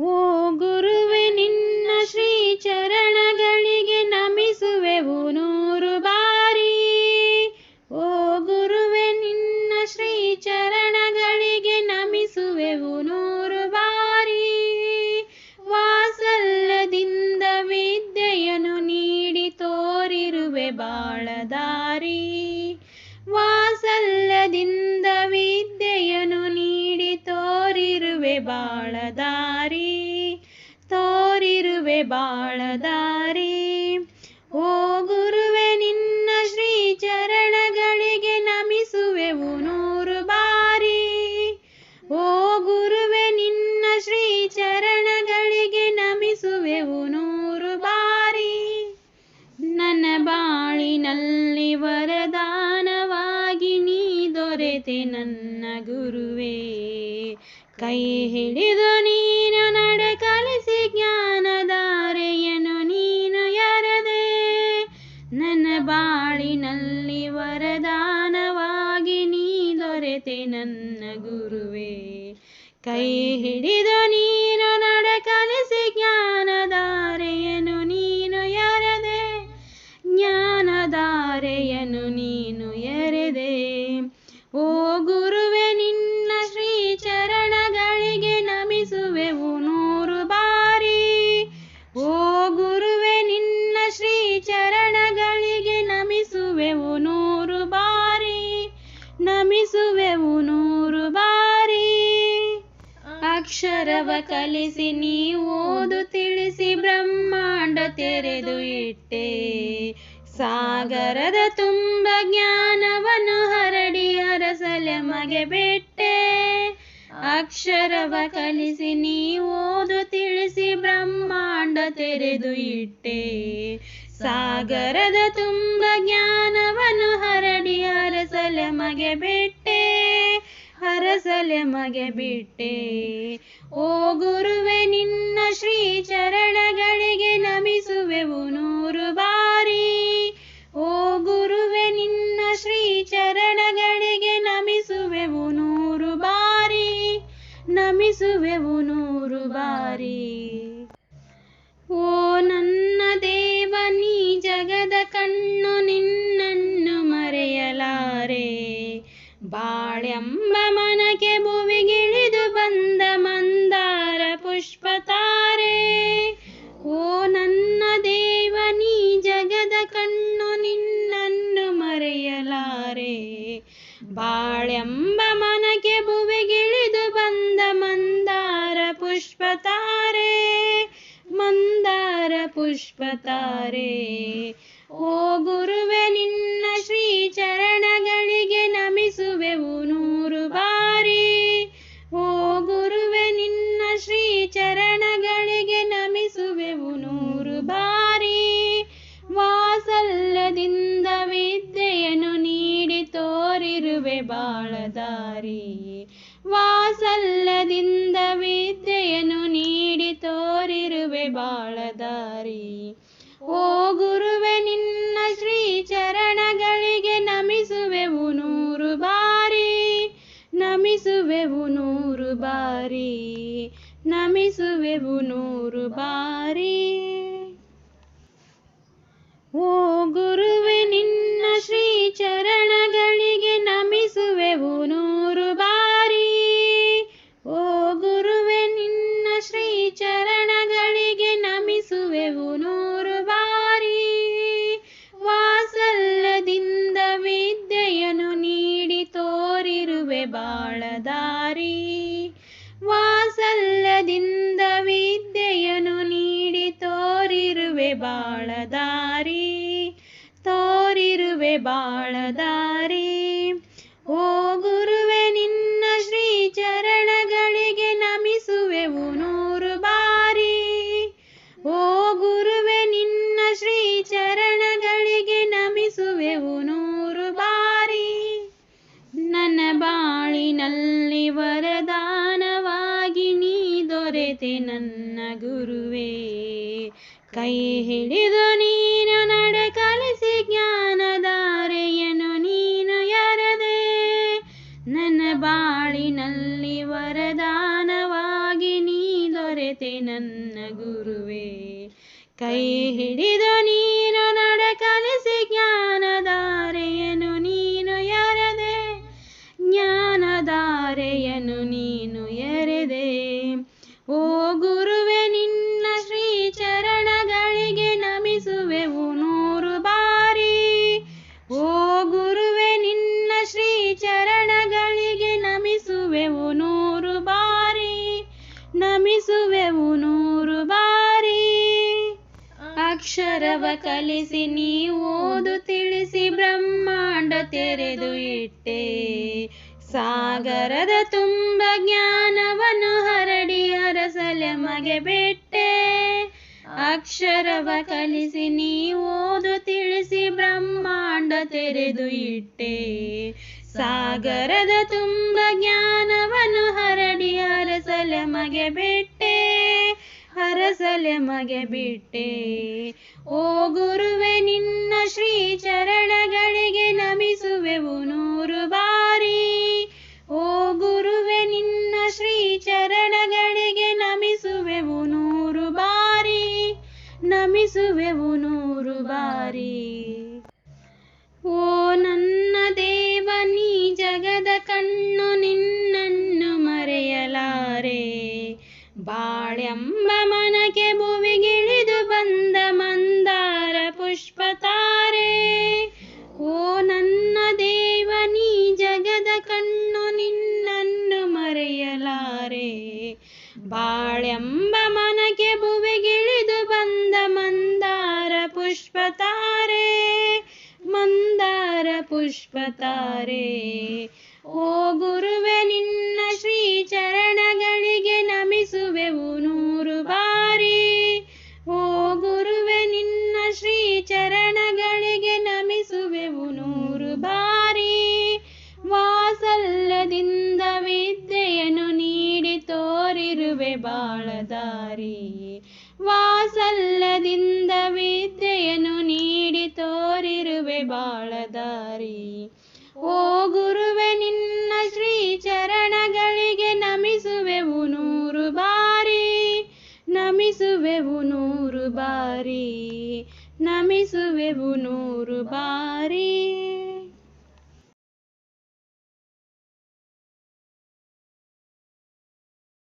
ಓ ಗುರುವೆ, ನಿನ್ನ ಶ್ರೀ ಚರಣಗಳಿಗೆ ನಮಿಸುವೆವು ನೂರು ಬಾರಿ. ಓ ಗುರುವೆ, ನಿನ್ನ ಶ್ರೀ ಚರಣಗಳಿಗೆ ನಮಿಸುವೆವು ನೂರು ಬಾರಿ. ವಾಸಲ್ಲದಿಂದ ವಿದ್ಯೆಯನ್ನು ನೀಡಿ ತೋರಿರುವೆ ಬಾಳದಾರಿ. ವಾಸಲ್ಲದಿಂದ ವಿದ್ಯೆಯನ್ನು ನೀಡಿ ತೋರಿರುವೆ ಬಾಳದಾರಿ. ಬಾಳದಾರಿ. ಓ ಗುರುವೆ, ನಿನ್ನ ಶ್ರೀ ಚರಣಗಳಿಗೆ ನಮಿಸುವೆವು ನೂರು ಬಾರಿ. ಓ ಗುರುವೆ, ನಿನ್ನ ಶ್ರೀ ಚರಣಗಳಿಗೆ ನಮಿಸುವೆವು ನೂರು ಬಾರಿ. ನನ್ನ ಬಾಳಿನಲ್ಲಿ ವರದಾನವಾಗಿ ನೀ ದೊರೆತೆ ನನ್ನ ಗುರುವೇ. ಕೈ ಹಿಡಿದು ನೀನು ಗುರುವೇ. ಕೈ ಹಿಡಿದು ನೀನು ನಡೆ ಕಲಿಸಿ ಜ್ಞಾನಧಾರೆಯನು ನೀನು ಎರೆದೆ ಜ್ಞಾನಧಾರೆಯನು ನೀನು ಅಕ್ಷರವ ಕಲಿಸಿ ನೀ ಓದು ತಿಳಿಸಿ ಬ್ರಹ್ಮಾಂಡ ತೆರೆದು ಇಟ್ಟೆ. ಸಾಗರದ ತುಂಬ ಜ್ಞಾನವನ್ನು ಹರಡಿ ಅರಸಲೆಮಗೆ ಬಿಟ್ಟೆ. ಅಕ್ಷರವ ಕಲಿಸಿ ನೀ ಓದು ತಿಳಿಸಿ ಬ್ರಹ್ಮಾಂಡ ತೆರೆದು ಇಟ್ಟೆ. ಸಾಗರದ ತುಂಬ ಜ್ಞಾನವನ್ನು ಹರಡಿ ಅರಸಲೆಮಗೆ ಬಿಟ್ಟೆ. ಹರಸಲೆ ಮಗೆ ಬಿಟ್ಟೆ. ಓ ಗುರುವೆ, ನಿನ್ನ ಶ್ರೀ ಚರಣಗಳಿಗೆ ನಮಿಸುವೆವು ನೂರು ಬಾರಿ. ಓ ಗುರುವೆ, ನಿನ್ನ ಶ್ರೀ ಚರಣಗಳಿಗೆ ನಮಿಸುವೆವು ನೂರು ಬಾರಿ. ನಮಿಸುವೆವು ನೂರು ಬಾರಿ. ಓ ನನ್ನ ದೇವ, ನೀ ಜಗದ ಕಣ್ಣು ನಿನ್ನನ್ನು ಬಾಳೆಂಬ ಮನಕೆ ಭುವಿಗಿಳಿದು ಬಂದ ಮಂದಾರ ಪುಷ್ಪ ತಾರೆ ಓ ನನ್ನ ದೇವ ನೀ ಜಗದ ಕಣ್ಣು ನಿನ್ನನ್ನು ಮರೆಯಲಾರೆ. ಬಾಳೆಂಬ ಮನಕೆ ಭುವಿಗಿಳಿದು ಬಂದ ಮಂದಾರ ಪುಷ್ಪ ತಾರೆ ಮಂದಾರ ಪುಷ್ಪ ತಾರೆ ಓ ಗುರುವೆ ನಿನ್ನ ಶ್ರೀ ಬಾಳದಾರಿ ವಾಸಲ್ಲದಿಂದ ವಿದ್ಯೆಯನ್ನು ನೀಡಿ ತೋರಿರುವೆ ಬಾಳದಾರಿ ಓ ಗುರುವೆ, ನಿನ್ನ ಶ್ರೀ ಚರಣಗಳಿಗೆ ನಮಿಸುವೆವು ನೂರು ಬಾರಿ ನಮಿಸುವೆವು ನೂರು ಬಾರಿ ನಮಿಸುವೆವು ನೂರು ಬಾಳದಾರಿ. ಓ ಗುರುವೆ, ನಿನ್ನ ಶ್ರೀ ಚರಣಗಳಿಗೆ ನಮಿಸುವೆವು ನೂರು ಬಾರಿ. ಓ ಗುರುವೆ, ನಿನ್ನ ಶ್ರೀ ಚರಣಗಳಿಗೆ ನಮಿಸುವೆವು ನೂರು ಬಾರಿ. ನನ್ನ ಬಾಳಿನಲ್ಲಿ ವರದಾನವಾಗಿ ನೀ ದೊರೆತೆ ನನ್ನ ಗುರುವೇ. ಕೈ ಹಿಡಿದು ಕೈ ಹಿಡಿದ ನೀನು ಅಕ್ಷರವ ಕಲಿಸಿ ನೀ ಓದು ತಿಳಿಸಿ ಬ್ರಹ್ಮಾಂಡ ತೆರೆದು ಇಟ್ಟೆ. ಸಾಗರದ ತುಂಬ ಜ್ಞಾನವನ್ನು ಹರಡಿ ಹರಸಲೆ ಬಿಟ್ಟೆ. ಅಕ್ಷರವ ಕಲಿಸಿ ನೀ ಓದು ತಿಳಿಸಿ ಬ್ರಹ್ಮಾಂಡ ತೆರೆದು ಇಟ್ಟೆ. ಸಾಗರದ ತುಂಬ ಜ್ಞಾನವನ್ನು ಹರಡಿ ಹರಸಲೆ ಬಿಟ್ಟೆ. ಹರಸಲೆ ಮಗೆ ಬಿಟ್ಟೆ. ಓ ಗುರುವೆ, ನಿನ್ನ ಶ್ರೀ ಚರಣಗಳಿಗೆ ನಮಿಸುವೆವು ನೂರು ಬಾರಿ. ಓ ಗುರುವೆ, ನಿನ್ನ ಶ್ರೀ ಚರಣಗಳಿಗೆ ನಮಿಸುವೆವು ನೂರು ಬಾರಿ. ನಮಿಸುವೆವು ನೂರು ಬಾರಿ. ಬಾಳೆಂಬ ಮನಕೆ ಭುವಿಗಿಳಿದು ಬಂದ ಮಂದಾರ ಪುಷ್ಪ ತಾರೆ ಓ ನನ್ನ ದೇವ, ನೀ ಜಗದ ಕಣ್ಣು ನಿನ್ನನ್ನು ಮರೆಯಲಾರೆ. ಬಾಳೆಂಬ ಮನಕೆ ಭುವಿಗಿಳಿದು ಬಂದ ಮಂದಾರ ಪುಷ್ಪ ತಾರೆ ಮಂದಾರ ಪುಷ್ಪ ತಾರೆ ಓ ಗುರುವೆ, ನಿನ್ನ ಶ್ರೀ ಬಾಳದಾರಿ ವಾಸಲ್ಲದಿಂದ ವಿದ್ಯೆಯನ್ನು ನೀಡಿ ತೋರಿರುವೆ ಬಾಳದಾರಿ ಓ ಗುರುವೆ, ನಿನ್ನ ಶ್ರೀ ಚರಣಗಳಿಗೆ ನಮಿಸುವೆವು ನೂರು ಬಾರಿ. ನಮಿಸುವೆವು ನೂರು ಬಾರಿ. ನಮಿಸುವೆವು ನೂರು ಬಾರಿ.